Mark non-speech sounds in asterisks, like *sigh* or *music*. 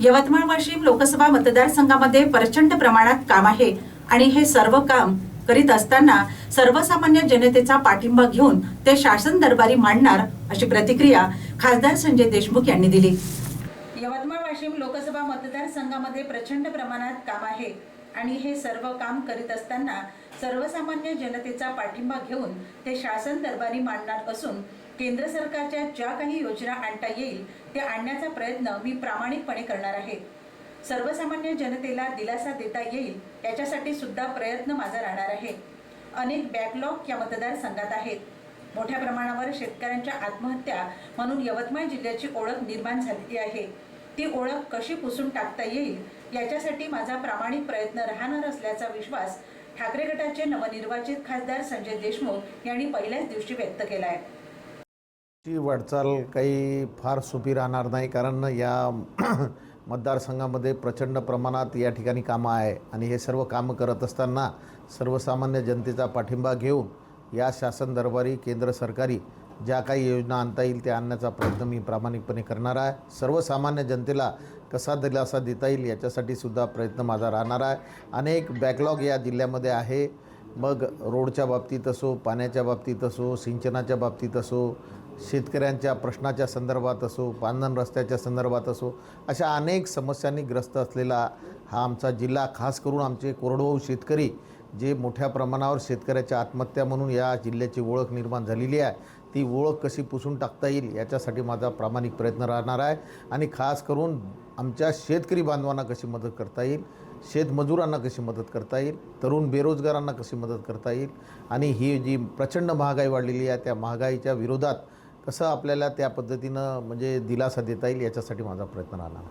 यवतमाळ वाशिम लोकसभा मतदारसंघामध्ये प्रचंड प्रमाणात काम आहे आणि हे सर्व काम करीत असताना सर्वसामान्य जनतेचा पाठिंबा घेऊन ते शासन दरबारी मांडणार अशी प्रतिक्रिया खासदार संजय देशमुख यांनी दिली. यवतमाळ वाशिम लोकसभा मतदारसंघामध्ये प्रचंड प्रमाणात काम आहे आणि हे सर्व काम करीत असताना सर्वसामान्य जनतेचा पाठिंबा घेऊन ते शासन दरबारी मांडणार असून केंद्र सरकारच्या ज्या काही योजना आणता येईल त्या आणण्याचा प्रयत्न मी प्रामाणिकपणे करणार आहे. सर्वसामान्य जनतेला दिलासा देता येईल याच्यासाठी सुद्धा प्रयत्न माझा राहणार आहे. अनेक बॅकलॉग या मतदारसंघात आहेत. मोठ्या प्रमाणावर शेतकऱ्यांच्या आत्महत्या म्हणून यवतमाळ जिल्ह्याची ओळख निर्माण झालेली आहे. ती ओळख कशी पुसून टाकता येईल याच्यासाठी माझा प्रामाणिक प्रयत्न राहणार असल्याचा विश्वास ठाकरे गटाचे नवनिर्वाचित खासदार संजय देशमुख यांनी पहिल्याच दिवशी व्यक्त केला आहे ची वाटचाल काही फार सोपी राहणार नाही कारण या *clears throat* मतदारसंघामध्ये प्रचंड प्रमाणात या ठिकाणी कामं आहे. आणि हे सर्व कामं करत असताना सर्वसामान्य जनतेचा पाठिंबा घेऊन या शासन दरबारी केंद्र सरकारी ज्या काही योजना आणता येईल त्या आणण्याचा प्रयत्न मी प्रामाणिकपणे करणार आहे. सर्वसामान्य जनतेला कसा दिलासा देता येईल याच्यासाठी सुद्धा प्रयत्न माझा राहणार आहे. अनेक बॅकलॉग या जिल्ह्यामध्ये आहे. मग रोडच्या बाबतीत असो पाण्याच्या बाबतीत असो सिंचनाच्या बाबतीत असो शेतकऱ्यांच्या प्रश्नाच्या संदर्भात असो पांधन रस्त्याच्या संदर्भात असो अशा अनेक समस्यांनी ग्रस्त असलेला हा आमचा जिल्हा खास करून आमचे कोरडवाहू शेतकरी जे मोठ्या प्रमाणावर शेतकऱ्याच्या आत्महत्या म्हणून या जिल्ह्याची ओळख निर्माण झालेली आहे ती ओळख कशी पुसून टाकता येईल याच्यासाठी माझा प्रामाणिक प्रयत्न राहणार आहे. आणि खास करून आमच्या शेतकरी बांधवांना कशी मदत करता येईल शेतमजुरांना कशी मदत करता येईल तरुण बेरोजगारांना कशी मदत करता येईल आणि ही जी प्रचंड महागाई वाढलेली आहे त्या महागाईच्या विरोधात कसं आपल्याला त्या पद्धतीनं म्हणजे दिलासा देता येईल याच्यासाठी माझा प्रयत्न राहणार.